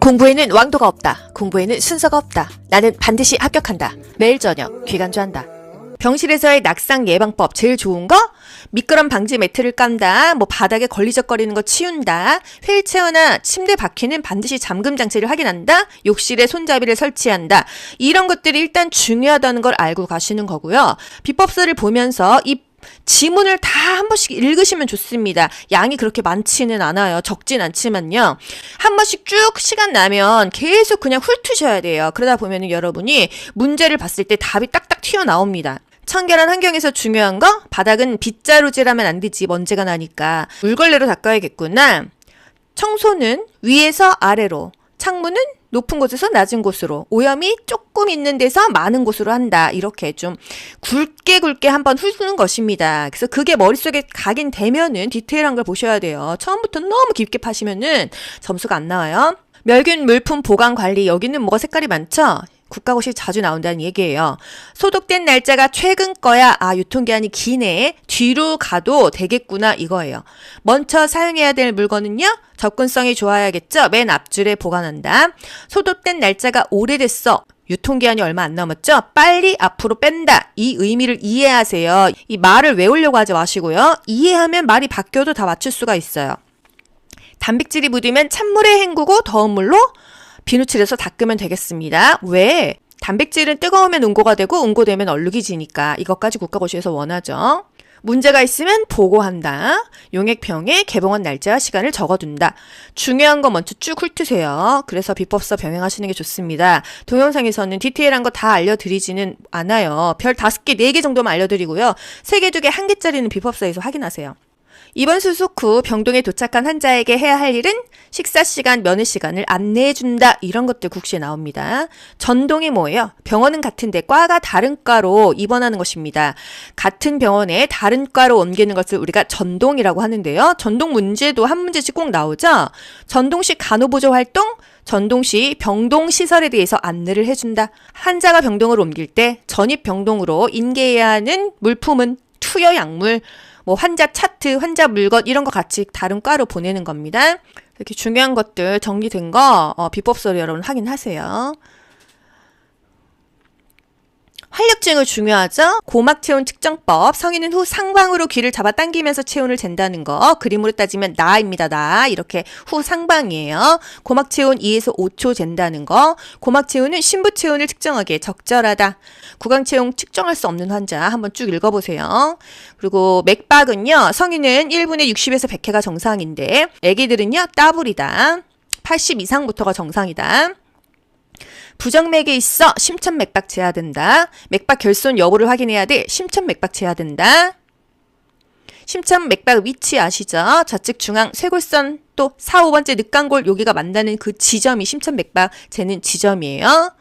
공부에는 왕도가 없다. 공부에는 순서가 없다. 나는 반드시 합격한다. 매일 저녁 귀간주한다. 병실에서의 낙상 예방법 제일 좋은 거? 미끄럼 방지 매트를 깐다. 뭐 바닥에 걸리적거리는 거 치운다. 휠체어나 침대 바퀴는 반드시 잠금 장치를 확인한다. 욕실에 손잡이를 설치한다. 이런 것들이 일단 중요하다는 걸 알고 가시는 거고요. 비법서를 보면서 이 지문을 다 한 번씩 읽으시면 좋습니다. 양이 그렇게 많지는 않아요. 적진 않지만요. 한 번씩 쭉 시간 나면 계속 그냥 훑으셔야 돼요. 그러다 보면은 여러분이 문제를 봤을 때 답이 딱딱 튀어나옵니다. 청결한 환경에서 중요한 거 바닥은 빗자루질하면 안 되지 먼지가 나니까 물걸레로 닦아야겠구나. 청소는 위에서 아래로, 창문은 높은 곳에서 낮은 곳으로, 오염이 조금 있는 데서 많은 곳으로 한다. 이렇게 좀 굵게 굵게 한번 훑는 것입니다. 그래서 그게 머릿속에 가긴 되면은 디테일한 걸 보셔야 돼요. 처음부터 너무 깊게 파시면은 점수가 안 나와요. 멸균 물품 보관 관리 여기는 뭐가 색깔이 많죠? 국가고시 자주 나온다는 얘기예요. 소독된 날짜가 최근 거야. 아, 유통기한이 기네. 뒤로 가도 되겠구나. 이거예요. 먼저 사용해야 될 물건은요? 접근성이 좋아야겠죠? 맨 앞줄에 보관한다. 소독된 날짜가 오래됐어. 유통기한이 얼마 안 남았죠? 빨리 앞으로 뺀다. 이 의미를 이해하세요. 이 말을 외우려고 하지 마시고요. 이해하면 말이 바뀌어도 다 맞출 수가 있어요. 단백질이 묻으면 찬물에 헹구고 더운 물로 비누칠해서 닦으면 되겠습니다. 왜? 단백질은 뜨거우면 응고가 되고 응고되면 얼룩이 지니까 이것까지 국가고시에서 원하죠. 문제가 있으면 보고한다. 용액병에 개봉한 날짜와 시간을 적어둔다. 중요한 거 먼저 쭉 훑으세요. 그래서 비법서 병행하시는 게 좋습니다. 동영상에서는 디테일한 거 다 알려드리지는 않아요. 별 다섯 개, 네 개 정도만 알려드리고요. 세 개, 두 개, 한 개짜리는 비법서에서 확인하세요. 이번 수속 후 병동에 도착한 환자에게 해야 할 일은 식사 시간, 면회 시간을 안내해 준다. 이런 것들 국시에 나옵니다. 전동이 뭐예요? 병원은 같은데 과가 다른 과로 입원하는 것입니다. 같은 병원에 다른 과로 옮기는 것을 우리가 전동이라고 하는데요. 전동 문제도 한 문제씩 꼭 나오죠. 전동식 간호보조 활동 전동시 병동 시설에 대해서 안내를 해준다. 환자가 병동을 옮길 때 전입 병동으로 인계해야 하는 물품은 투여 약물, 뭐 환자 차트, 환자 물건 이런 거 같이 다른 과로 보내는 겁니다. 이렇게 중요한 것들 정리된 거 어, 비법서로 여러분 확인하세요. 활력증을 중요하죠. 고막 체온 측정법. 성인은 후 상방으로 귀를 잡아 당기면서 체온을 잰다는 거. 그림으로 따지면 나입니다. 나. 이렇게 후 상방이에요. 고막 체온 2에서 5초 잰다는 거. 고막 체온은 심부 체온을 측정하기에 적절하다. 구강 체온 측정할 수 없는 환자 한번 쭉 읽어보세요. 그리고 맥박은요. 성인은 1분에 60에서 100회가 정상인데 아기들은요. 따블이다. 80 이상부터가 정상이다. 부정맥에 있어 심천 맥박 제하된다. 맥박 결손 여부를 확인해야 돼. 심천 맥박 제하된다. 심천 맥박 위치 아시죠? 좌측 중앙 쇄골선 또 4, 5번째 늑간골 여기가 만나는 그 지점이 심천 맥박 재는 지점이에요.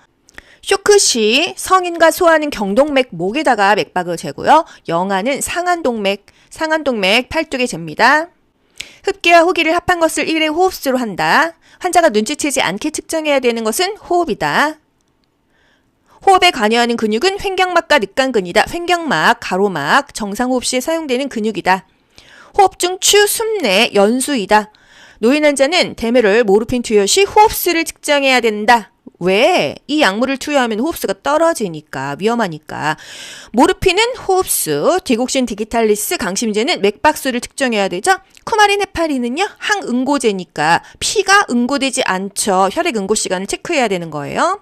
쇼크 시 성인과 소아는 경동맥 목에다가 맥박을 재고요. 영아는 상안동맥, 상안동맥 팔뚝에 잽니다. 흡기와 호기를 합한 것을 1회 호흡수로 한다. 환자가 눈치채지 않게 측정해야 되는 것은 호흡이다. 호흡에 관여하는 근육은 횡격막과 늑간근이다. 횡격막, 가로막, 정상호흡 시에 사용되는 근육이다. 호흡 중 추, 숨내, 연수이다. 노인 환자는 데메롤, 모르핀 투여 시 호흡수를 측정해야 된다. 왜? 이 약물을 투여하면 호흡수가 떨어지니까 위험하니까. 모르핀은 호흡수, 디곡신 디기탈리스, 강심제는 맥박수를 측정해야 되죠. 쿠마린 헤파린은요 항응고제니까 피가 응고되지 않죠. 혈액 응고 시간을 체크해야 되는 거예요.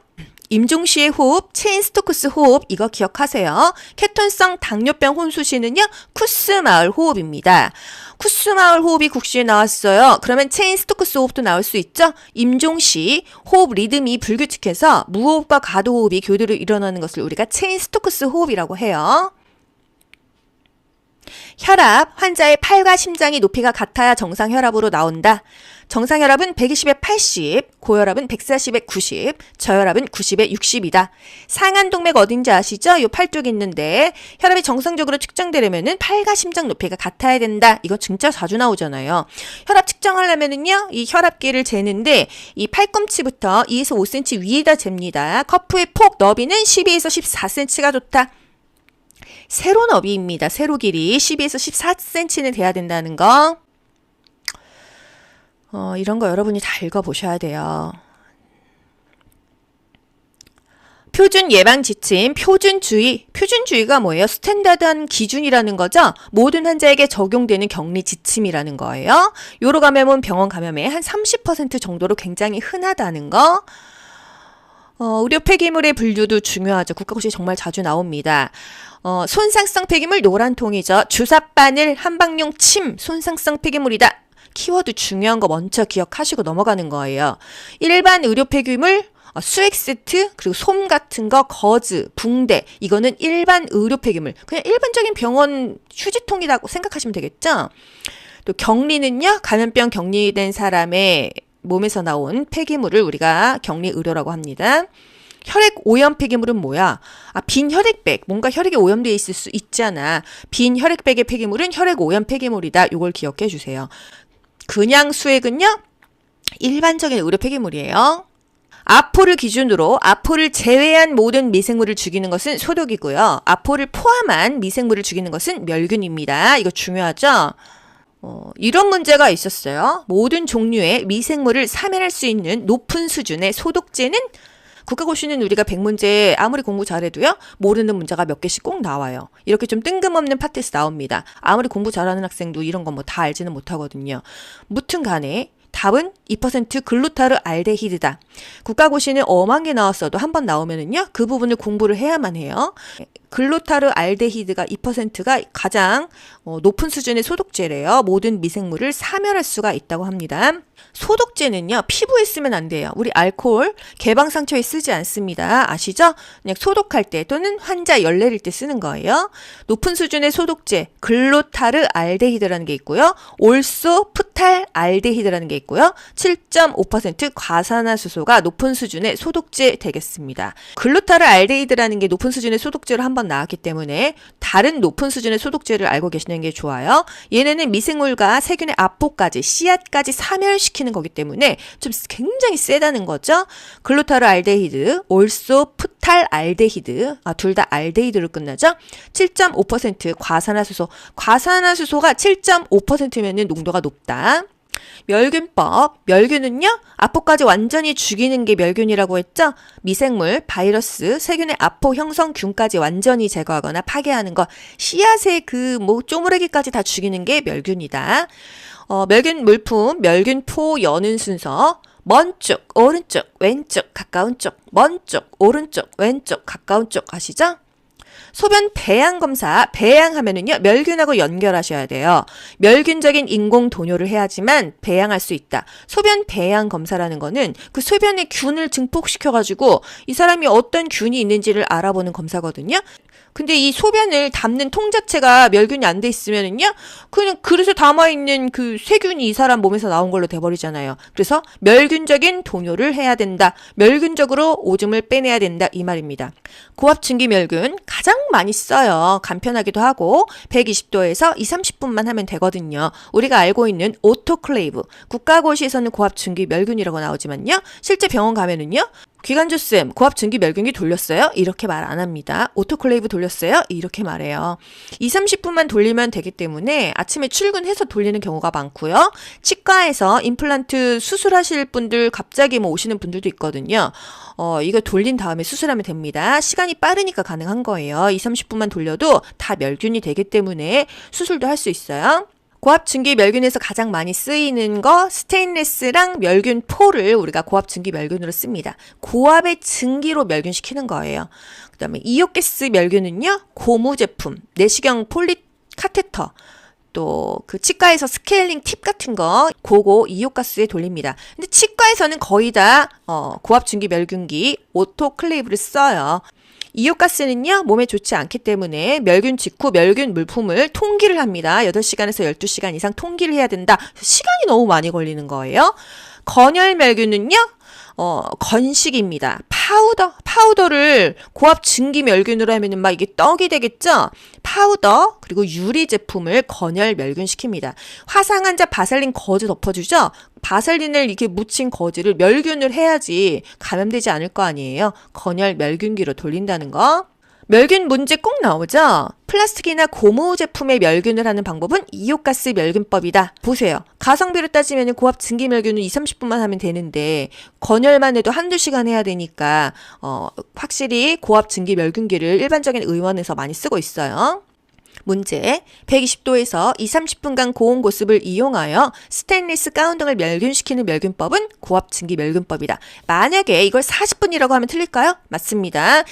임종시의 호흡, 체인 스토크스 호흡 이거 기억하세요. 케톤성 당뇨병 혼수시는요 쿠스마을 호흡입니다. 쿠스마을 호흡이 국시에 나왔어요. 그러면 체인 스토크스 호흡도 나올 수 있죠. 임종시 호흡 리듬이 불규칙해서 무호흡과 가도호흡이 교대로 일어나는 것을 우리가 체인 스토크스 호흡이라고 해요. 혈압, 환자의 팔과 심장이 높이가 같아야 정상 혈압으로 나온다. 정상 혈압은 120에 80, 고혈압은 140에 90, 저혈압은 90에 60이다. 상한 동맥 어딘지 아시죠? 요 팔뚝 있는데 혈압이 정상적으로 측정되려면은 팔과 심장 높이가 같아야 된다. 이거 진짜 자주 나오잖아요. 혈압 측정하려면은요, 이 혈압계를 재는데 이 팔꿈치부터 2에서 5cm 위에다 잽니다. 커프의 폭 너비는 12에서 14cm가 좋다. 세로 너비입니다. 세로 길이 12에서 14cm는 돼야 된다는 거. 어, 이런 거 여러분이 다 읽어보셔야 돼요. 표준 예방 지침, 표준주의. 표준주의가 뭐예요? 스탠다드한 기준이라는 거죠? 모든 환자에게 적용되는 격리 지침이라는 거예요. 요로 감염은 병원 감염의 한 30% 정도로 굉장히 흔하다는 거. 어, 의료 폐기물의 분류도 중요하죠. 국가고시 정말 자주 나옵니다. 어, 손상성 폐기물 노란 통이죠. 주사 바늘, 한방용 침, 손상성 폐기물이다. 키워드 중요한 거 먼저 기억하시고 넘어가는 거예요. 일반 의료 폐기물, 어, 수액 세트, 그리고 솜 같은 거, 거즈, 붕대. 이거는 일반 의료 폐기물. 그냥 일반적인 병원 휴지통이라고 생각하시면 되겠죠? 또 격리는요, 감염병 격리된 사람의 몸에서 나온 폐기물을 우리가 격리 의료라고 합니다. 혈액 오염 폐기물은 뭐야? 아, 빈 혈액백. 뭔가 혈액이 오염되어 있을 수 있잖아. 빈 혈액백의 폐기물은 혈액 오염 폐기물이다. 이걸 기억해 주세요. 그냥 수액은요? 일반적인 의료 폐기물이에요. 아포를 기준으로 아포를 제외한 모든 미생물을 죽이는 것은 소독이고요. 아포를 포함한 미생물을 죽이는 것은 멸균입니다. 이거 중요하죠? 어, 이런 문제가 있었어요. 모든 종류의 미생물을 사멸할 수 있는 높은 수준의 소독제는 국가고시는 우리가 100문제 아무리 공부 잘해도요, 모르는 문제가 몇 개씩 꼭 나와요. 이렇게 좀 뜬금없는 파트에서 나옵니다. 아무리 공부 잘하는 학생도 이런 건 뭐 다 알지는 못하거든요. 무튼 간에 답은 2% 글루타르 알데히드다. 국가고시는 엄한 게 나왔어도 한 번 나오면은요, 그 부분을 공부를 해야만 해요. 글루타르 알데히드가 2%가 가장 어, 높은 수준의 소독제래요. 모든 미생물을 사멸할 수가 있다고 합니다. 소독제는요, 피부에 쓰면 안 돼요. 우리 알코올 개방 상처에 쓰지 않습니다. 아시죠? 그냥 소독할 때 또는 환자 열 내릴 때 쓰는 거예요. 높은 수준의 소독제, 글루타르 알데히드라는 게 있고요. 올소 푸탈 알데히드라는 게 있고요. 7.5% 과산화수소가 높은 수준의 소독제 되겠습니다. 글루타르 알데히드라는 게 높은 수준의 소독제로 한번 나왔기 때문에 다른 높은 수준의 소독제를 알고 계시는 게 좋아요. 얘네는 미생물과 세균의 압포까지 씨앗까지 사멸시키는 거기 때문에 좀 굉장히 세다는 거죠. 글루타르 알데히드, 올소 푸탈 알데히드, 아, 둘 다 알데히드로 끝나죠. 7.5% 과산화수소, 과산화수소가 7.5%면은 농도가 높다. 멸균법. 멸균은요, 아포까지 완전히 죽이는 게 멸균이라고 했죠? 미생물, 바이러스, 세균의 아포 형성균까지 완전히 제거하거나 파괴하는 것, 씨앗의 그 뭐 쪼무레기까지 다 죽이는 게 멸균이다. 어, 멸균 물품, 멸균포 여는 순서. 먼 쪽, 오른쪽, 왼쪽, 가까운 쪽, 먼 쪽, 오른쪽, 왼쪽, 가까운 쪽 아시죠? 소변 배양 검사, 배양하면은요, 멸균하고 연결하셔야 돼요. 멸균적인 인공 도뇨를 해야지만 배양할 수 있다. 소변 배양 검사라는 거는 그 소변의 균을 증폭시켜가지고 이 사람이 어떤 균이 있는지를 알아보는 검사거든요. 근데 이 소변을 담는 통 자체가 멸균이 안 돼 있으면은요, 그냥 그릇에 담아 있는 그 세균이 이 사람 몸에서 나온 걸로 돼버리잖아요. 그래서 멸균적인 동요를 해야 된다. 멸균적으로 오줌을 빼내야 된다. 이 말입니다. 고압증기 멸균 가장 많이 써요. 간편하기도 하고 120도에서 2, 30분만 하면 되거든요. 우리가 알고 있는 오토클레이브 국가고시에서는 고압증기 멸균이라고 나오지만요. 실제 병원 가면은요. 기관주 쌤, 고압 증기 멸균기 돌렸어요? 이렇게 말 안 합니다. 오토클레이브 돌렸어요? 이렇게 말해요. 2, 30분만 돌리면 되기 때문에 아침에 출근해서 돌리는 경우가 많고요. 치과에서 임플란트 수술하실 분들 갑자기 뭐 오시는 분들도 있거든요. 어, 이거 돌린 다음에 수술하면 됩니다. 시간이 빠르니까 가능한 거예요. 2, 30분만 돌려도 다 멸균이 되기 때문에 수술도 할 수 있어요. 고압 증기 멸균에서 가장 많이 쓰이는 거 스테인레스랑 멸균 포를 우리가 고압 증기 멸균으로 씁니다. 고압의 증기로 멸균시키는 거예요. 그 다음에 이오가스 멸균은요. 고무 제품, 내시경 폴리 카테터 또 그 치과에서 스케일링 팁 같은 거 고고 이오가스에 돌립니다. 근데 치과에서는 거의 다 어, 고압 증기 멸균기 오토클레이브를 써요. 이오가스는요, 몸에 좋지 않기 때문에 멸균 직후 멸균 물품을 통기를 합니다. 8시간에서 12시간 이상 통기를 해야 된다. 시간이 너무 많이 걸리는 거예요. 건열 멸균은요, 어, 건식입니다. 파우더, 파우더를 고압 증기 멸균으로 하면은 막 이게 떡이 되겠죠? 파우더, 그리고 유리 제품을 건열 멸균시킵니다. 화상 환자 바셀린 거즈 덮어주죠? 바셀린을 이렇게 묻힌 거즈를 멸균을 해야지 감염되지 않을 거 아니에요? 건열 멸균기로 돌린다는 거. 멸균 문제 꼭 나오죠? 플라스틱이나 고무 제품에 멸균을 하는 방법은 이오가스 멸균법이다. 보세요. 가성비로 따지면 고압 증기 멸균은 2, 30분만 하면 되는데 건열만 해도 한두 시간 해야 되니까 어, 확실히 고압 증기 멸균기를 일반적인 의원에서 많이 쓰고 있어요. 문제 120도에서 2, 30분간 고온 고습을 이용하여 스테인리스 가운 등을 멸균시키는 멸균법은 고압 증기 멸균법이다. 만약에 이걸 40분이라고 하면 틀릴까요? 맞습니다.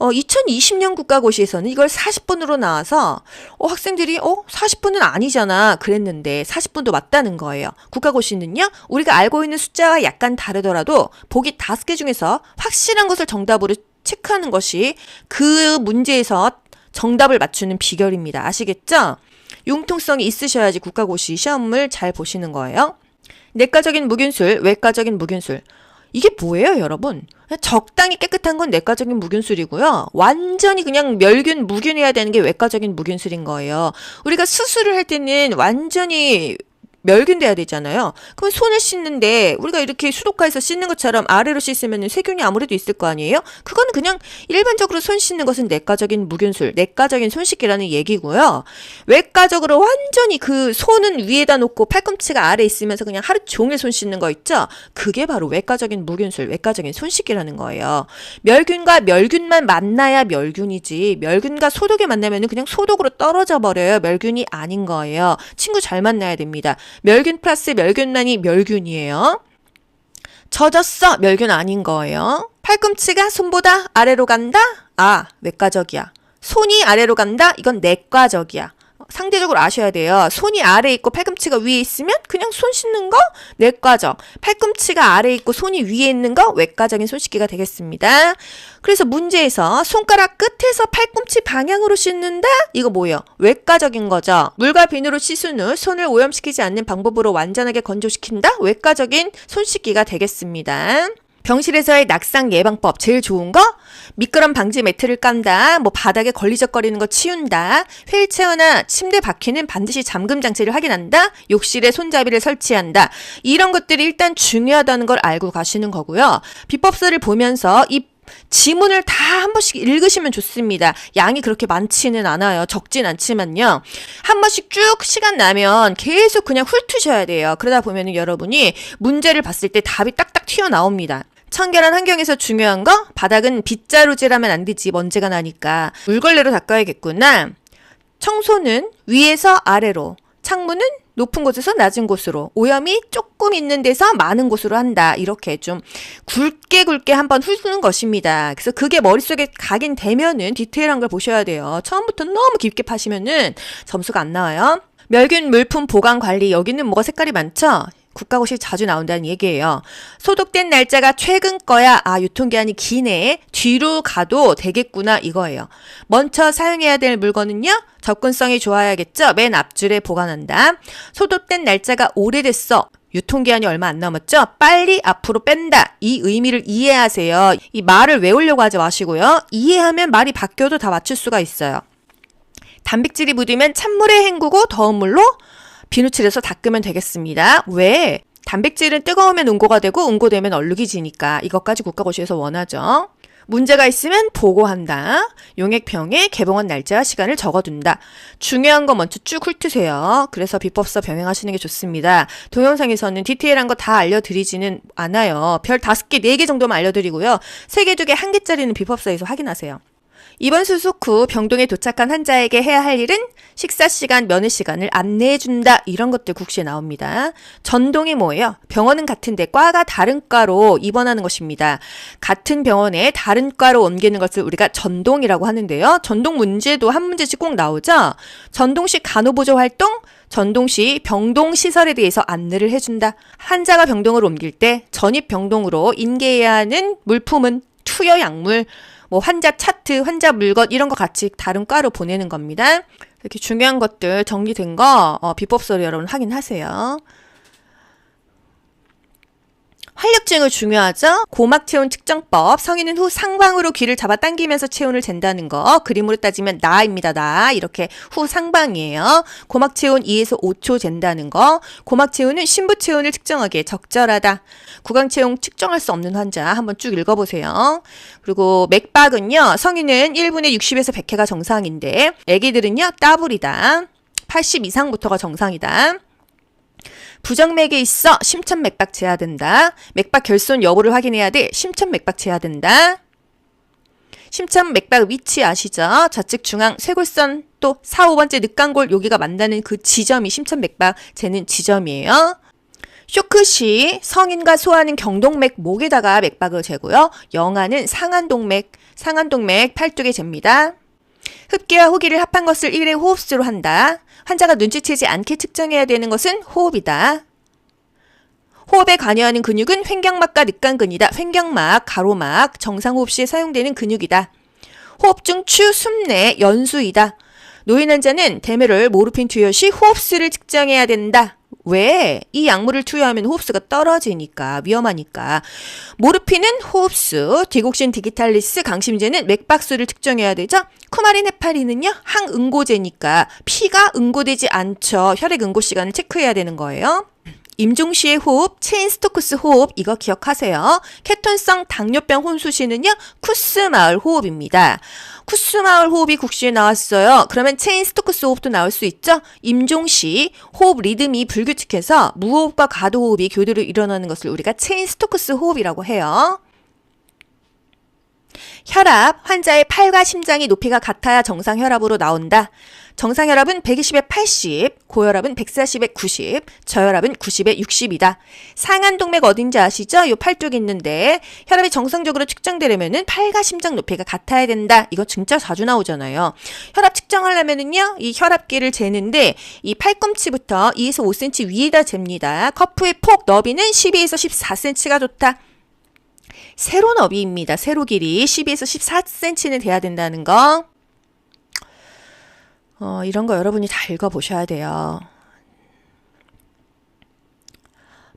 어, 2020년 국가고시에서는 이걸 40분으로 나와서 어, 학생들이 어 40분은 아니잖아 그랬는데 40분도 맞다는 거예요. 국가고시는요 우리가 알고 있는 숫자와 약간 다르더라도 보기 다섯 개 중에서 확실한 것을 정답으로 체크하는 것이 그 문제에서 정답을 맞추는 비결입니다. 아시겠죠? 융통성이 있으셔야지 국가고시 시험을 잘 보시는 거예요. 내과적인 무균술, 외과적인 무균술. 이게 뭐예요, 여러분? 적당히 깨끗한 건 내과적인 무균술이고요. 완전히 그냥 멸균, 무균해야 되는 게 외과적인 무균술인 거예요. 우리가 수술을 할 때는 완전히 멸균돼야 되잖아요. 그럼 손을 씻는데 우리가 이렇게 수도가에서 씻는 것처럼 아래로 씻으면 세균이 아무래도 있을 거 아니에요? 그거는 그냥 일반적으로 손 씻는 것은 내과적인 무균술, 내과적인 손 씻기라는 얘기고요. 외과적으로 완전히 그 손은 위에다 놓고 팔꿈치가 아래 있으면서 그냥 하루 종일 손 씻는 거 있죠? 그게 바로 외과적인 무균술, 외과적인 손 씻기라는 거예요. 멸균과 멸균만 만나야 멸균이지 멸균과 소독이 만나면 그냥 소독으로 떨어져 버려요. 멸균이 아닌 거예요. 친구 잘 만나야 됩니다. 멸균 플러스 멸균만이 멸균이에요. 젖었어. 멸균 아닌 거예요. 팔꿈치가 손보다 아래로 간다? 아, 외과적이야. 손이 아래로 간다? 이건 내과적이야. 상대적으로 아셔야 돼요. 손이 아래 있고 팔꿈치가 위에 있으면 그냥 손 씻는 거 내과적. 팔꿈치가 아래 있고 손이 위에 있는 거 외과적인 손 씻기가 되겠습니다. 그래서 문제에서 손가락 끝에서 팔꿈치 방향으로 씻는다? 이거 뭐예요? 외과적인 거죠. 물과 비누로 씻은 후 손을 오염시키지 않는 방법으로 완전하게 건조시킨다? 외과적인 손 씻기가 되겠습니다. 병실에서의 낙상 예방법 제일 좋은 거? 미끄럼 방지 매트를 깐다 뭐 바닥에 걸리적거리는 거 치운다 휠체어나 침대 바퀴는 반드시 잠금 장치를 확인한다 욕실에 손잡이를 설치한다. 이런 것들이 일단 중요하다는 걸 알고 가시는 거고요. 비법서를 보면서 이 지문을 다 한 번씩 읽으시면 좋습니다. 양이 그렇게 많지는 않아요. 적진 않지만요. 한 번씩 쭉 시간 나면 계속 그냥 훑으셔야 돼요. 그러다 보면은 여러분이 문제를 봤을 때 답이 딱딱 튀어나옵니다. 청결한 환경에서 중요한 거 바닥은 빗자루질하면 안 되지 먼지가 나니까 물걸레로 닦아야겠구나. 청소는 위에서 아래로, 창문은 높은 곳에서 낮은 곳으로, 오염이 조금 있는 데서 많은 곳으로 한다. 이렇게 좀 굵게 굵게 한번 훑는 것입니다. 그래서 그게 머릿속에 각인 되면은 디테일한 걸 보셔야 돼요. 처음부터 너무 깊게 파시면은 점수가 안 나와요. 멸균 물품 보관 관리 여기는 뭐가 색깔이 많죠? 국가고시 자주 나온다는 얘기예요. 소독된 날짜가 최근 거야. 아, 유통기한이 기네. 뒤로 가도 되겠구나. 이거예요. 먼저 사용해야 될 물건은요? 접근성이 좋아야겠죠? 맨 앞줄에 보관한다. 소독된 날짜가 오래됐어. 유통기한이 얼마 안 남았죠? 빨리 앞으로 뺀다. 이 의미를 이해하세요. 이 말을 외우려고 하지 마시고요. 이해하면 말이 바뀌어도 다 맞출 수가 있어요. 단백질이 묻으면 찬물에 헹구고 더운 물로 비누칠해서 닦으면 되겠습니다. 왜? 단백질은 뜨거우면 응고가 되고 응고되면 얼룩이 지니까 이것까지 국가고시에서 원하죠. 문제가 있으면 보고한다. 용액병에 개봉한 날짜와 시간을 적어둔다. 중요한 거 먼저 쭉 훑으세요. 그래서 비법서 병행하시는 게 좋습니다. 동영상에서는 디테일한 거 다 알려드리지는 않아요. 별 다섯 개, 네 개 정도만 알려드리고요. 세개 중에 한 개짜리는 비법서에서 확인하세요. 이번 수속 후 병동에 도착한 환자에게 해야 할 일은 식사 시간, 면회 시간을 안내해 준다. 이런 것들 국시에 나옵니다. 전동이 뭐예요? 병원은 같은데 과가 다른 과로 입원하는 것입니다. 같은 병원에 다른 과로 옮기는 것을 우리가 전동이라고 하는데요. 전동 문제도 한 문제씩 꼭 나오죠. 전동식 간호보조 활동 전동시 병동 시설에 대해서 안내를 해준다. 환자가 병동을 옮길 때 전입 병동으로 인계해야 하는 물품은 투여 약물, 뭐 환자 차트, 환자 물건 이런 거 같이 다른 과로 보내는 겁니다. 이렇게 중요한 것들 정리된 거 어, 비법서를 여러분 확인하세요. 활력증을 중요하죠? 고막 체온 측정법. 성인은 후 상방으로 귀를 잡아 당기면서 체온을 잰다는 거. 그림으로 따지면 나입니다, 나. 이렇게 후 상방이에요. 고막 체온 2에서 5초 잰다는 거. 고막 체온은 신부 체온을 측정하기에 적절하다. 구강 체온 측정할 수 없는 환자 한번 쭉 읽어 보세요. 그리고 맥박은요, 성인은 1분에 60에서 100회가 정상인데, 애기들은요, 따블이다. 80 이상부터가 정상이다. 부정맥에 있어 심천 맥박 제하된다. 맥박 결손 여부를 확인해야 돼. 심천 맥박 제하된다. 심천 맥박 위치 아시죠? 좌측 중앙 쇄골선 또 4, 5번째 늑간골 여기가 만나는 그 지점이 심천 맥박 재는 지점이에요. 쇼크 시 성인과 소아는 경동맥 목에다가 맥박을 재고요. 영아는 상안동맥, 상안동맥 팔뚝에 잽니다. 흡기와 호기를 합한 것을 1회 호흡수로 한다. 환자가 눈치채지 않게 측정해야 되는 것은 호흡이다. 호흡에 관여하는 근육은 횡격막과 늑간근이다. 횡격막, 가로막, 정상호흡 시에 사용되는 근육이다. 호흡 중 추, 숨내, 연수이다. 노인 환자는 데메를 모르핀 투여 시 호흡수를 측정해야 된다. 왜? 이 약물을 투여하면 호흡수가 떨어지니까 위험하니까. 모르핀은 호흡수, 디곡신 디기탈리스, 강심제는 맥박수를 측정해야 되죠. 쿠마린 헤파린은요 항응고제니까 피가 응고되지 않죠. 혈액 응고 시간을 체크해야 되는 거예요. 임종시의 호흡, 체인 스토크스 호흡 이거 기억하세요. 케톤성 당뇨병 혼수시는요 쿠스마을 호흡입니다. 쿠스마을 호흡이 국시에 나왔어요. 그러면 체인 스토크스 호흡도 나올 수 있죠. 임종시 호흡 리듬이 불규칙해서 무호흡과 가도호흡이 교대로 일어나는 것을 우리가 체인 스토크스 호흡이라고 해요. 혈압, 환자의 팔과 심장이 높이가 같아야 정상 혈압으로 나온다. 정상 혈압은 120에 80, 고혈압은 140에 90, 저혈압은 90에 60이다. 상한 동맥 어딘지 아시죠? 요 팔뚝 있는데 혈압이 정상적으로 측정되려면은 팔과 심장 높이가 같아야 된다. 이거 진짜 자주 나오잖아요. 혈압 측정하려면은요, 이 혈압계를 재는데 이 팔꿈치부터 2에서 5cm 위에다 잽니다. 커프의 폭 너비는 12에서 14cm가 좋다. 세로 너비입니다. 세로 길이 12에서 14cm는 돼야 된다는 거. 어, 이런 거 여러분이 다 읽어보셔야 돼요.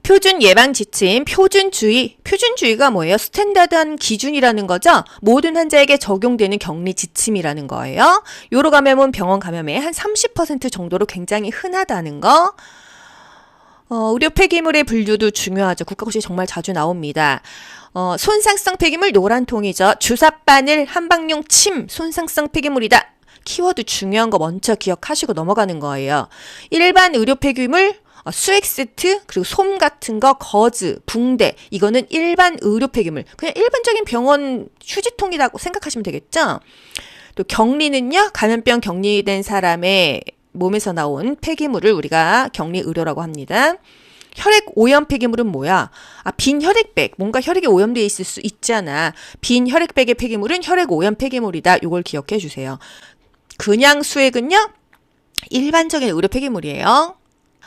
표준 예방 지침, 표준주의. 표준주의가 뭐예요? 스탠다드한 기준이라는 거죠? 모든 환자에게 적용되는 격리 지침이라는 거예요. 요로 감염은 병원 감염의 한 30% 정도로 굉장히 흔하다는 거. 어, 의료 폐기물의 분류도 중요하죠. 국가고시에 정말 자주 나옵니다. 어, 손상성 폐기물 노란 통이죠. 주사 바늘, 한방용 침, 손상성 폐기물이다. 키워드 중요한 거 먼저 기억하시고 넘어가는 거예요. 일반 의료 폐기물, 어, 수액 세트, 그리고 솜 같은 거, 거즈, 붕대, 이거는 일반 의료 폐기물. 그냥 일반적인 병원 휴지통이라고 생각하시면 되겠죠? 또 격리는요, 감염병 격리된 사람의 몸에서 나온 폐기물을 우리가 격리 의료라고 합니다. 혈액 오염 폐기물은 뭐야? 아, 빈 혈액백. 뭔가 혈액이 오염되어 있을 수 있잖아. 빈 혈액백의 폐기물은 혈액 오염 폐기물이다. 요걸 기억해 주세요. 그냥 수액은요? 일반적인 의료 폐기물이에요.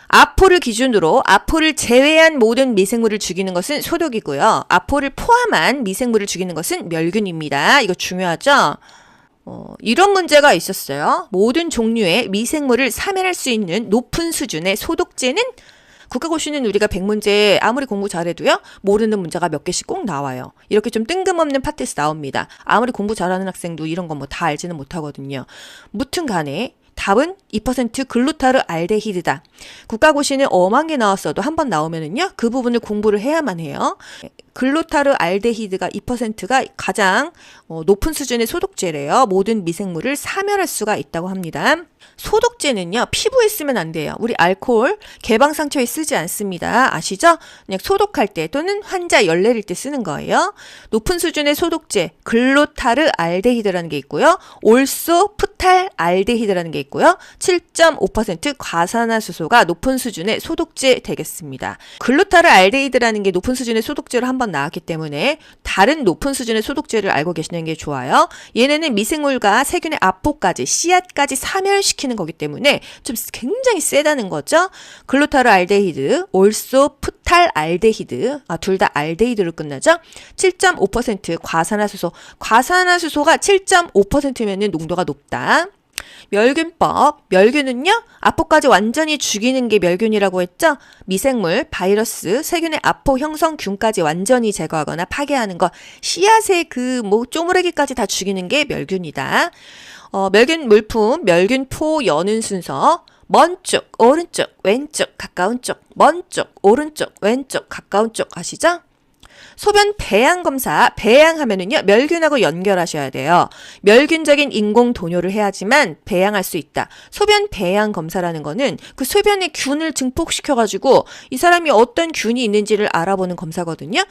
아포를 기준으로 아포를 제외한 모든 미생물을 죽이는 것은 소독이고요. 아포를 포함한 미생물을 죽이는 것은 멸균입니다. 이거 중요하죠? 어, 이런 문제가 있었어요. 모든 종류의 미생물을 사멸할 수 있는 높은 수준의 소독제는 국가고시는 우리가 100문제 아무리 공부 잘해도요, 모르는 문제가 몇 개씩 꼭 나와요. 이렇게 좀 뜬금없는 파트에서 나옵니다. 아무리 공부 잘하는 학생도 이런 건 뭐 다 알지는 못하거든요. 무튼 간에 답은 2% 글루타르 알데히드다. 국가고시는 엄한 게 나왔어도 한 번 나오면은요, 그 부분을 공부를 해야만 해요. 글루타르 알데히드가 2%가 가장 어, 높은 수준의 소독제래요. 모든 미생물을 사멸할 수가 있다고 합니다. 소독제는요, 피부에 쓰면 안 돼요. 우리 알코올 개방 상처에 쓰지 않습니다. 아시죠? 그냥 소독할 때 또는 환자 열 내릴 때 쓰는 거예요. 높은 수준의 소독제 글루타르 알데히드라는 게 있고요. 올소 푸탈 알데히드라는 게 있고요. 7.5% 과산화수소가 높은 수준의 소독제 되겠습니다. 글루타르 알데히드라는 게 높은 수준의 소독제로 한번 나왔기 때문에 다른 높은 수준의 소독제를 알고 계시는 게 좋아요. 얘네는 미생물과 세균의 압포까지 씨앗까지 사멸시키 는 거기 때문에 좀 굉장히 세다는 거죠. 글루타르 알데히드, 올소 푸탈 알데히드, 아, 둘 다 알데히드로 끝나죠. 7.5% 과산화수소. 과산화수소가 7.5%면은 농도가 높다. 멸균법. 멸균은요, 아포까지 완전히 죽이는 게 멸균이라고 했죠? 미생물, 바이러스, 세균의 아포 형성균까지 완전히 제거하거나 파괴하는 것. 씨앗의 그, 뭐, 쪼무레기까지 다 죽이는 게 멸균이다. 어, 멸균 물품, 멸균포 여는 순서. 먼 쪽, 오른쪽, 왼쪽, 가까운 쪽, 먼 쪽, 오른쪽, 왼쪽, 가까운 쪽 아시죠? 소변 배양 검사, 배양하면은요, 멸균하고 연결하셔야 돼요. 멸균적인 인공 도뇨를 해야지만 배양할 수 있다. 소변 배양 검사라는 거는 그 소변의 균을 증폭시켜가지고 이 사람이 어떤 균이 있는지를 알아보는 검사거든요.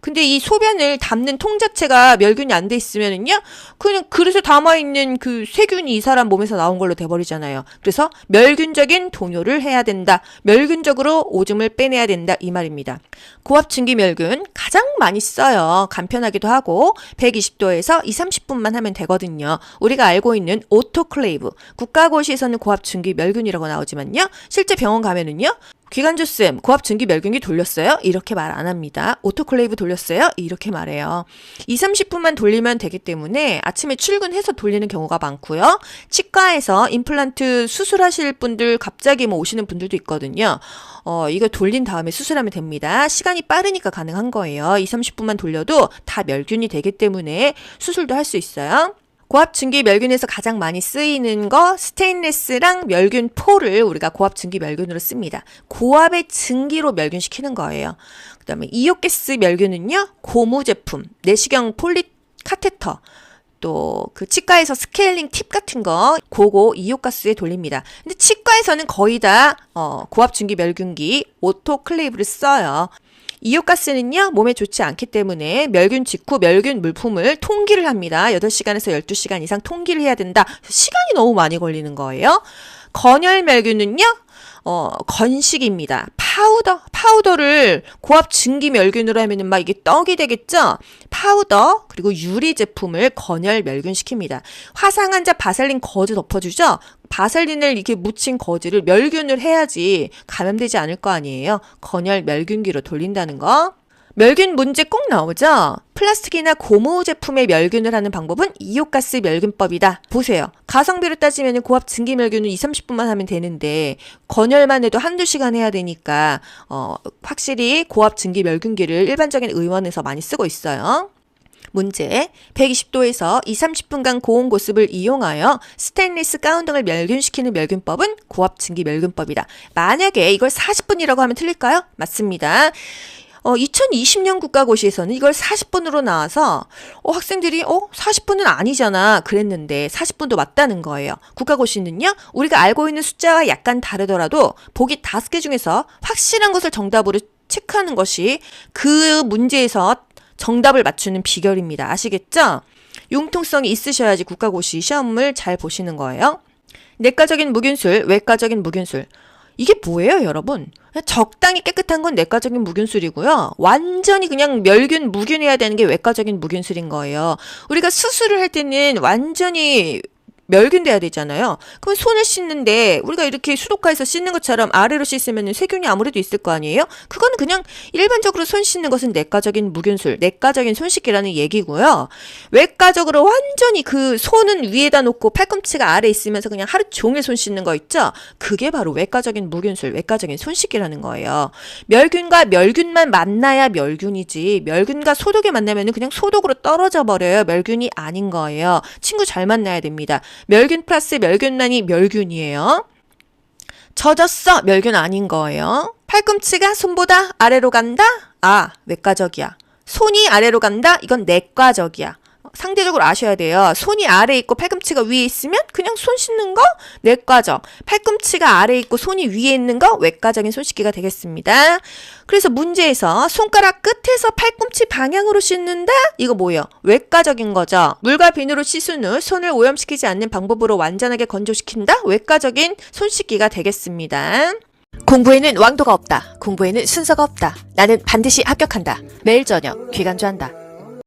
근데 이 소변을 담는 통 자체가 멸균이 안 돼 있으면은요, 그냥 그릇에 담아있는 그 세균이 이 사람 몸에서 나온 걸로 돼버리잖아요. 그래서 멸균적인 동요를 해야 된다. 멸균적으로 오줌을 빼내야 된다. 이 말입니다. 고압증기 멸균 가장 많이 써요. 간편하기도 하고 120도에서 2, 30분만 하면 되거든요. 우리가 알고 있는 오토클레이브 국가고시에서는 고압 증기 멸균이라고 나오지만요. 실제 병원 가면은요. 기관조쌤, 고압 증기 멸균기 돌렸어요? 이렇게 말 안 합니다. 오토클레이브 돌렸어요? 이렇게 말해요. 2, 30분만 돌리면 되기 때문에 아침에 출근해서 돌리는 경우가 많고요. 치과에서 임플란트 수술하실 분들 갑자기 뭐 오시는 분들도 있거든요. 어, 이거 돌린 다음에 수술하면 됩니다. 시간이 빠르니까 가능한 거예요. 2, 30분만 돌려도 다 멸균이 되기 때문에 수술도 할 수 있어요. 고압 증기 멸균에서 가장 많이 쓰이는 거 스테인레스랑 멸균 포를 우리가 고압 증기 멸균으로 씁니다. 고압의 증기로 멸균시키는 거예요. 그다음에 이오가스 멸균은요. 고무 제품, 내시경 폴리 카테터 또그 치과에서 스케일링 팁 같은 거 고고 이오가스에 돌립니다. 근데 치과에서는 거의 다 어, 고압 증기 멸균기 오토클레이브를 써요. 이오가스는요, 몸에 좋지 않기 때문에 멸균 직후 멸균 물품을 통기를 합니다. 8시간에서 12시간 이상 통기를 해야 된다. 시간이 너무 많이 걸리는 거예요. 건열 멸균은요, 어, 건식입니다. 파우더, 파우더를 고압 증기 멸균으로 하면은 막 이게 떡이 되겠죠? 파우더, 그리고 유리 제품을 건열 멸균시킵니다. 화상 환자 바셀린 거즈 덮어주죠? 바셀린을 이렇게 묻힌 거즈를 멸균을 해야지 감염되지 않을 거 아니에요? 건열 멸균기로 돌린다는 거. 멸균 문제 꼭 나오죠? 플라스틱이나 고무 제품에 멸균을 하는 방법은 이오가스 멸균법이다. 보세요. 가성비로 따지면 고압 증기 멸균은 2, 30분만 하면 되는데 건열만 해도 한두 시간 해야 되니까 어, 확실히 고압 증기 멸균기를 일반적인 의원에서 많이 쓰고 있어요. 문제 120도에서 2, 30분간 고온 고습을 이용하여 스테인리스 가운 등을 멸균시키는 멸균법은 고압 증기 멸균법이다. 만약에 이걸 40분이라고 하면 틀릴까요? 맞습니다. 어, 2020년 국가고시에서는 이걸 40분으로 나와서 어, 학생들이 어 40분은 아니잖아 그랬는데 40분도 맞다는 거예요. 국가고시는요 우리가 알고 있는 숫자와 약간 다르더라도 보기 다섯 개 중에서 확실한 것을 정답으로 체크하는 것이 그 문제에서 정답을 맞추는 비결입니다. 아시겠죠? 융통성이 있으셔야지 국가고시 시험을 잘 보시는 거예요. 내과적인 무균술, 외과적인 무균술. 이게 뭐예요, 여러분? 적당히 깨끗한 건 내과적인 무균술이고요. 완전히 그냥 멸균, 무균해야 되는 게 외과적인 무균술인 거예요. 우리가 수술을 할 때는 완전히 멸균돼야 되잖아요. 그럼 손을 씻는데 우리가 이렇게 수도가에서 씻는 것처럼 아래로 씻으면 세균이 아무래도 있을 거 아니에요? 그거는 그냥 일반적으로 손 씻는 것은 내과적인 무균술, 내과적인 손 씻기라는 얘기고요. 외과적으로 완전히 그 손은 위에다 놓고 팔꿈치가 아래 있으면서 그냥 하루 종일 손 씻는 거 있죠? 그게 바로 외과적인 무균술, 외과적인 손 씻기라는 거예요. 멸균과 멸균만 만나야 멸균이지 멸균과 소독이 만나면 그냥 소독으로 떨어져 버려요. 멸균이 아닌 거예요. 친구 잘 만나야 됩니다. 멸균 플러스 멸균만이 멸균이에요. 젖었어. 멸균 아닌 거예요. 팔꿈치가 손보다 아래로 간다? 아, 외과적이야. 손이 아래로 간다? 이건 내과적이야. 상대적으로 아셔야 돼요. 손이 아래 있고 팔꿈치가 위에 있으면 그냥 손 씻는 거 내과적. 팔꿈치가 아래 있고 손이 위에 있는 거 외과적인 손 씻기가 되겠습니다. 그래서 문제에서 손가락 끝에서 팔꿈치 방향으로 씻는다? 이거 뭐예요? 외과적인 거죠. 물과 비누로 씻은 후 손을 오염시키지 않는 방법으로 완전하게 건조시킨다? 외과적인 손 씻기가 되겠습니다. 공부에는 왕도가 없다. 공부에는 순서가 없다. 나는 반드시 합격한다. 매일 저녁 귀간주한다.